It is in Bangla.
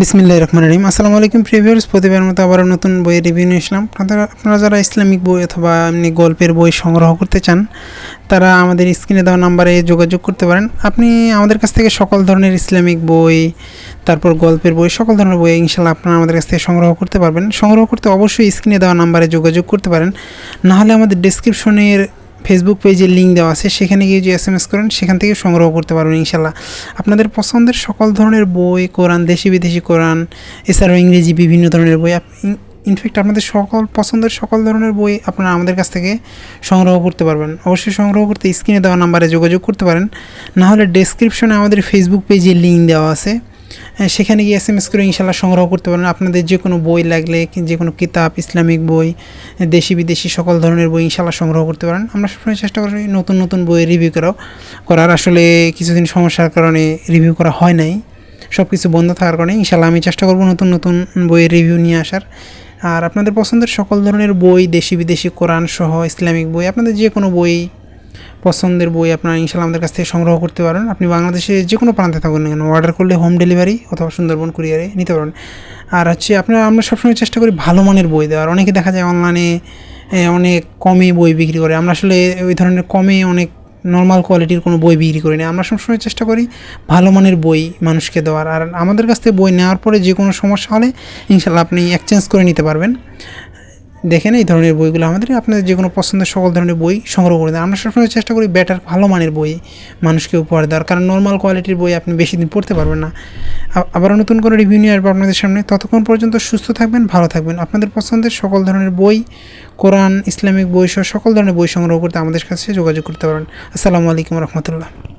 বিসমিল্লাহ রহমান রহিম। আসসালামু আলাইকুম প্রিভিয়ার্স প্রতিবার মতো আবারও নতুন বইয়ের রিভিউ নিয়ে আসলাম আপনারা আপনারা যারা ইসলামিক বই অথবা এমনি গল্পের বই সংগ্রহ করতে চান, তারা আমাদের স্ক্রিনে দেওয়া নাম্বারে যোগাযোগ করতে পারেন। আপনি আমাদের কাছ থেকে সকল ধরনের ইসলামিক বই, তারপর গল্পের বই, সকল ধরনের বই ইনশাল্লাহ আপনারা আমাদের কাছ থেকে সংগ্রহ করতে পারবেন। সংগ্রহ করতে অবশ্যই স্ক্রিনে দেওয়া নাম্বারে যোগাযোগ করতে পারেন। নাহলে আমাদের ডিসক্রিপশনের ফেসবুক পেজের লিঙ্ক দেওয়া আছে, সেখানে গিয়ে যে এস এম এস করেন, সেখান থেকে সংগ্রহ করতে পারবেন ইনশাল্লাহ আপনাদের পছন্দের সকল ধরনের বই, কোরআন, দেশি বিদেশি কোরআন, এছাড়াও ইংরেজি বিভিন্ন ধরনের বই ইনফ্যাক্ট আপনাদের সকল পছন্দের সকল ধরনের বই আপনারা আমাদের কাছ থেকে সংগ্রহ করতে পারবেন। অবশ্যই সংগ্রহ করতে, স্ক্রিনে দেওয়া নাম্বারে যোগাযোগ করতে পারেন। না হলে ডেসক্রিপশনে আমাদের ফেসবুক পেজে লিঙ্ক দেওয়া আছে। সেখানে গিয়ে এস এম এস করে ইনশাল্লাহ সংগ্রহ করতে পারেন। আপনাদের যে কোনো বই লাগলে যে কোনো কিতাব, ইসলামিক বই, দেশি বিদেশি সকল ধরনের বই ইনশাল্লাহ সংগ্রহ করতে পারেন। আমরা সবসময় চেষ্টা করি নতুন নতুন বইয়ের রিভিউ করাও করার আসলে কিছুদিন সমস্যার কারণে রিভিউ করা হয় নাই। সব কিছু বন্ধ থাকার কারণে ইনশাল্লাহ আমি চেষ্টা করব নতুন নতুন বইয়ের রিভিউ নিয়ে আসার। আর আপনাদের পছন্দের সকল ধরনের বই, দেশি বিদেশি কোরআন সহ ইসলামিক বই, আপনাদের যে কোনো বই পছন্দের বই আপনারা ইনশাল্লাহ আমাদের কাছ থেকে সংগ্রহ করতে পারেন। আপনি বাংলাদেশে যে কোনো প্রান্তে থাকুন না কেন অর্ডার করলে হোম ডেলিভারি অথবা সুন্দরবন কুরিয়ারে নিতে পারেন। আর হচ্ছে আপনারা, আমরা সবসময় চেষ্টা করি ভালো মানের বই দেওয়ার। অনেকে দেখা যায় অনলাইনে অনেক কমে বই বিক্রি করে। আমরা আসলে ওই ধরনের কমে অনেক নর্মাল কোয়ালিটির কোনো বই বিক্রি করি না। আমরা সবসময় চেষ্টা করি ভালো মানের বই মানুষকে দেওয়ার। আর আমাদের কাছ থেকে বই নেওয়ার পরে যে কোনো সমস্যা হলে ইনশাল্লাহ আপনি এক্সচেঞ্জ করে নিতে পারবেন। দেখেন এই ধরনের বইগুলো আমাদের আপনাদের যে কোনো পছন্দের সকল ধরনের বই সংগ্রহ করে দেন। আমরা সবসময় চেষ্টা করি বেটার ভালো মানের বই মানুষকে উপহার দেওয়ার। কারণ নর্মাল কোয়ালিটির বই আপনি বেশি দিন পড়তে পারবেন না। আ- আবারও নতুন করে রিভিউ নিয়ে আসব আপনাদের সামনে। ততক্ষণ পর্যন্ত সুস্থ থাকবেন, ভালো থাকবেন। আপনাদের পছন্দের সকল ধরনের বই, কোরআন, ইসলামিক বই সহ সকল ধরনের বই সংগ্রহ করতে আমাদের কাছে যোগাযোগ করতে পারেন। আসসালামু আলাইকুম রহমতুল্লাহ।